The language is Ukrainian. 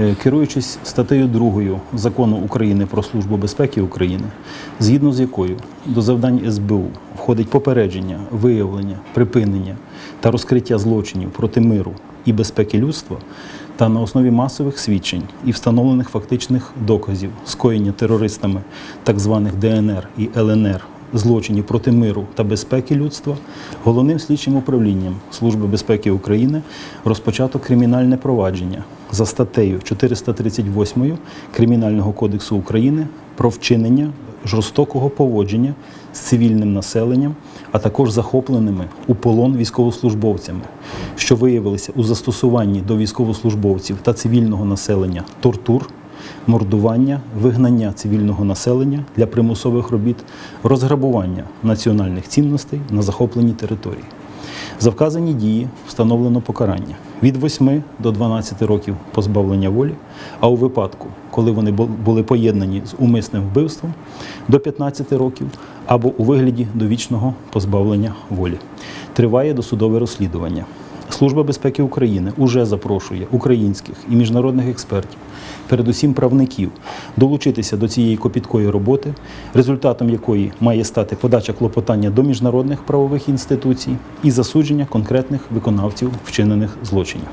Е, Керуючись статтею 2 закону України про службу безпеки України, згідно з якою до завдань СБУ входить попередження, виявлення, припинення та розкриття злочинів проти миру і безпеки людства, та на основі масових свідчень і встановлених фактичних доказів скоєння терористами так званих ДНР і ЛНР злочинів проти миру та безпеки людства, головним слідчим управлінням Служби безпеки України розпочато кримінальне провадження за статтею 438 Кримінального кодексу України про вчинення жорстокого поводження з цивільним населенням, а також захопленими у полон військовослужбовцями, що виявилися у застосуванні до військовослужбовців та цивільного населення тортур, мордування, вигнання цивільного населення для примусових робіт, розграбування національних цінностей на захопленій території. За вказані дії встановлено покарання від 8 до 12 років позбавлення волі, а у випадку, коли вони були поєднані з умисним вбивством, до 15 років або у вигляді довічного позбавлення волі. Триває досудове розслідування. Служба безпеки України уже запрошує українських і міжнародних експертів, передусім правників, долучитися до цієї копіткої роботи, результатом якої має стати подача клопотання до міжнародних правових інституцій і засудження конкретних виконавців вчинених злочинів.